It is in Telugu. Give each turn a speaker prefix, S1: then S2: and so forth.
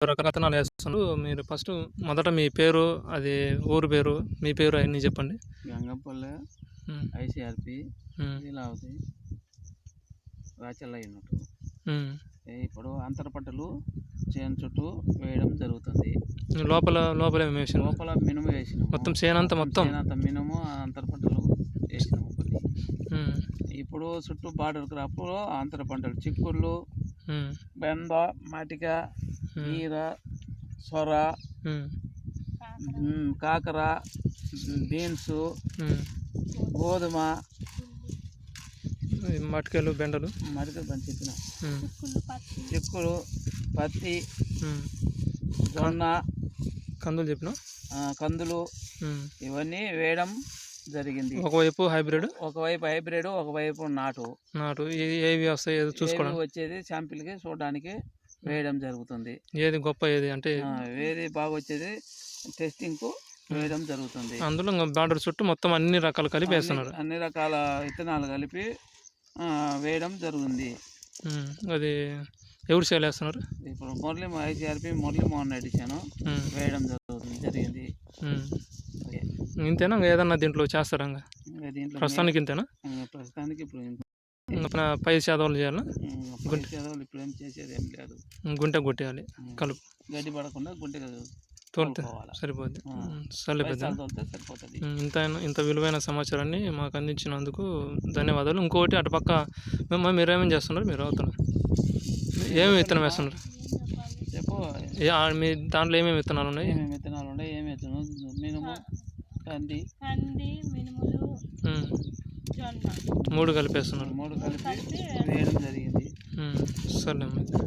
S1: రకరకాల వేస్తున్నారు మీరు ఫస్ట్ మొదట మీ పేరు అది ఊరు పేరు మీ పేరు అవన్నీ చెప్పండి.
S2: Gangapalle ICRP Leelavathi Rachalla unit. ఇప్పుడు అంతర పంటలు చేను చుట్టూ వేయడం జరుగుతుంది.
S1: లోపల లోపల వేసారు
S2: లోపల మినుము వేసినాము.
S1: మొత్తం చేనంతా మొత్తం
S2: చేనంత మినుము అంతర పంటలు వేసినాము ఇప్పుడు చుట్టూ బార్డర్ క్రాప్లో అంతర పంటలు చిక్కుళ్ళు బెండ మాటిక ఈర సొర కాకర బీన్స్. గోధుమ
S1: ఈ మటికలు బెండలు
S2: మరిక పని చెప్పిన
S1: ఉమ్,
S2: చిక్కుడు పత్తి. జొన్న
S1: కందులు చెప్పిన
S2: కందులు ఇవన్నీ వేయడం జరిగింది
S1: ఒకవైపు హైబ్రిడ్
S2: ఒకవైపు హైబ్రిడ్ ఒకవైపు నాటు
S1: నాటు ఏవి వస్తాయి చూసుకోవడం
S2: వచ్చేది శాంపిల్కి చూడడానికి వేయడం జరుగుతుంది.
S1: ఏది గొప్ప ఏది అంటే
S2: ఏది బాగా వచ్చేది టెస్టింగ్కు వేయడం జరుగుతుంది.
S1: అందులో బార్డర్ చుట్టూ మొత్తం అన్ని రకాలు కలిపి వేస్తున్నారు.
S2: అన్ని- రకాల విత్తనాలు కలిపి వేయడం జరిగింది
S1: ఉమ్, అది ఎవరు సేల్ వేస్తున్నారు?
S2: ఇప్పుడు మురళి ఐసీఆర్పి మురళీమోహన్ రెడ్డి చేను వేయడం జరుగుతుంది జరిగింది.
S1: ఇంతేనా? ఇంకా ఏదన్నా దీంట్లో చేస్తారా
S2: దీంట్లో
S1: ప్రస్తుతానికి ఇంతేనా?
S2: ప్రస్తుతానికి ఇప్పుడు
S1: పై శాతాలు చేయాలా?
S2: ఇంకా పై చదవులు ఇప్పుడు ఏం చేసేది ఏం లేదు.
S1: గుంట కొట్టేయాలి కలుపు.
S2: గడ్డి పడకుండా గుంటె
S1: తోలితే. సరిపోద్ది.
S2: సరిపోతుంది.
S1: ఇంత ఇంత విలువైన సమాచారాన్ని మాకు అందించినందుకు ధన్యవాదాలు. ఇంకోటి అటు పక్క మేము మీరేమేం చేస్తున్నారు మీరు అవుతున్నారు. ఏమేమి విత్తనం వేస్తున్నారు? మీ దాంట్లో ఏమేమి విత్తనాలు ఉన్నాయి?
S2: ఏమేమి విత్తనాలు ఉన్నాయి? ఏమి విత్తనం మినుము కంది
S3: కంది మినుములు
S1: ఉమ్,
S3: జొన్న
S1: మూడు కలిపేస్తున్నారు.
S2: మూడు కలిపి వేయడం జరిగింది.
S1: అమ్మ.